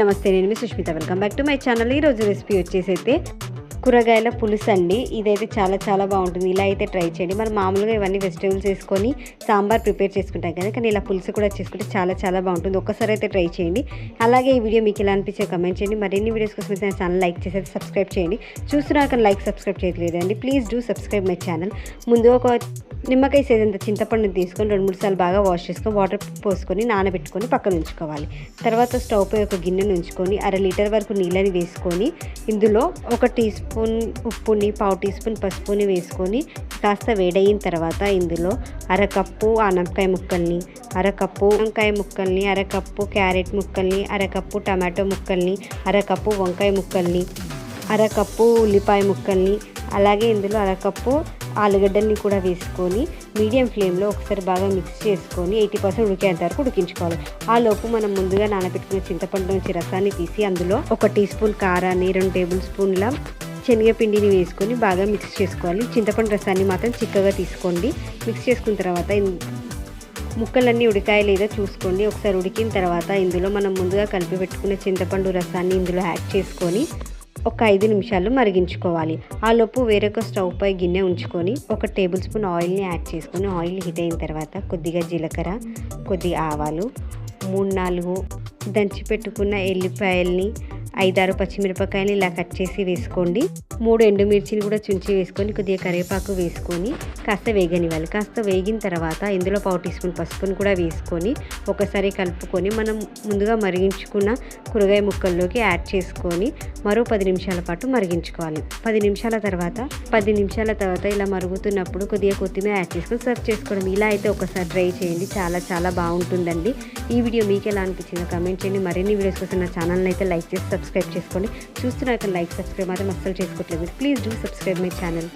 నమస్తే నేను మీ Sushmitha. Welcome back to my channel ఈరోజు రెసిపీ వచ్చేసి అయితే కూరగాయల పులుసు అండి. ఇదైతే చాలా చాలా బాగుంటుంది. ఇలా అయితే ట్రై చేయండి. మనం మామూలుగా ఇవన్నీ వెజిటేబుల్స్ వేసుకొని సాంబార్ ప్రిపేర్ చేసుకుంటాం కదా. కానీ ఇలా పులుసు కూడా చేసుకుంటే చాలా చాలా బాగుంటుంది. ఒక్కసారి అయితే ట్రై చేయండి. అలాగే ఈ వీడియో మీకు ఎలా అనిపించే కమెంట్ చేయండి. మరిన్ని వీడియోస్ కోసం అయితే నా ఛానల్ లైక్ చేసేది సబ్స్క్రైబ్ చేయండి. చూస్తున్నా కానీ లైక్ సబ్స్క్రైబ్ చేయట్లేదండి. Please do subscribe my channel ముందు ఒక నిమ్మకాయ సైజంత చింతపండు తీసుకొని రెండు మూడు సార్లు బాగా వాష్ చేసుకొని వాటర్ పోసుకొని నానబెట్టుకొని పక్కన ఉంచుకోవాలి. తర్వాత స్టవ్ పై ఒక గిన్నెను ఉంచుకొని అర లీటర్ వరకు నీళ్ళని వేసుకొని ఇందులో ఒక టీ స్పూన్ ఉప్పుని పావు టీ స్పూన్ పసుపుని వేసుకొని కాస్త వేడయిన తర్వాత ఇందులో అరకప్పు ఆనపకాయ ముక్కల్ని అరకప్పు వంకాయ ముక్కల్ని అరకప్పు క్యారెట్ ముక్కల్ని అరకప్పు టమాటో ముక్కల్ని అరకప్పు వంకాయ ముక్కల్ని అరకప్పు ఉల్లిపాయ ముక్కల్ని అలాగే ఇందులో అరకప్పు ఆలుగడ్డల్ని కూడా వేసుకొని మీడియం ఫ్లేమ్లో ఒకసారి బాగా మిక్స్ చేసుకొని ఎయిటీ పర్సెంట్ ఉడికేంత వరకు ఉడికించుకోవాలి. ఆ లోపు మనం ముందుగా నానబెట్టుకున్న చింతపండు నుంచి రసాన్ని తీసి అందులో ఒక టీ స్పూన్ కారాన్ని రెండు టేబుల్ స్పూన్ల శనగపిండిని వేసుకొని బాగా మిక్స్ చేసుకోవాలి. చింతపండు రసాన్ని మాత్రం చిక్కగా తీసుకోండి. మిక్స్ చేసుకున్న తర్వాత ముక్కలన్నీ ఉడికాయ లేదో చూసుకోండి. ఒకసారి ఉడికిన తర్వాత ఇందులో మనం ముందుగా కలిపి పెట్టుకున్న చింతపండు రసాన్ని ఇందులో యాడ్ చేసుకొని ఒక ఐదు నిమిషాలు మరిగించుకోవాలి. ఆ లోపు వేరొక స్టవ్ పై గిన్నె ఉంచుకొని ఒక టేబుల్ స్పూన్ ఆయిల్ని యాడ్ చేసుకొని ఆయిల్ హీట్ అయిన తర్వాత కొద్దిగా జీలకర్ర కొద్దిగా ఆవాలు మూడు నాలుగు దంచి పెట్టుకున్న ఎల్లిపాయల్ని ఐదారు పచ్చిమిరపకాయలు ఇలా కట్ చేసి వేసుకోండి. మూడు ఎండుమిర్చిని కూడా చుంచి వేసుకొని కొద్దిగా కరివేపాకు వేసుకొని కాస్త వేగనివ్వాలి. కాస్త వేగిన తర్వాత ఇందులో పావు టీ స్పూన్ పసుపును కూడా వేసుకొని ఒకసారి కలుపుకొని మనం ముందుగా మరిగించుకున్న కూరగాయ ముక్కల్లోకి యాడ్ చేసుకొని మరో పది నిమిషాల పాటు మరిగించుకోవాలి. పది నిమిషాల తర్వాత పది నిమిషాల తర్వాత ఇలా మరుగుతున్నప్పుడు కొద్దిగా కొత్తిమీర యాడ్ చేసుకొని సర్వ్ చేసుకోవడం. ఇలా అయితే ఒకసారి ట్రై చేయండి. చాలా చాలా బాగుంటుందండి. ఈ వీడియో మీకు ఎలా అనిపించిందో కమెంట్ చేయండి. మరిన్ని వీడియోస్ కోసం నా ఛానల్ని అయితే లైక్ చేసి సబ్స్క్రైబ్ చేసుకోండి. చూస్తున్నారు లైక్ సబ్స్క్రైబ్ మాత్రం అస్సలు చేసుకోవట్లేదు. Please do subscribe my channel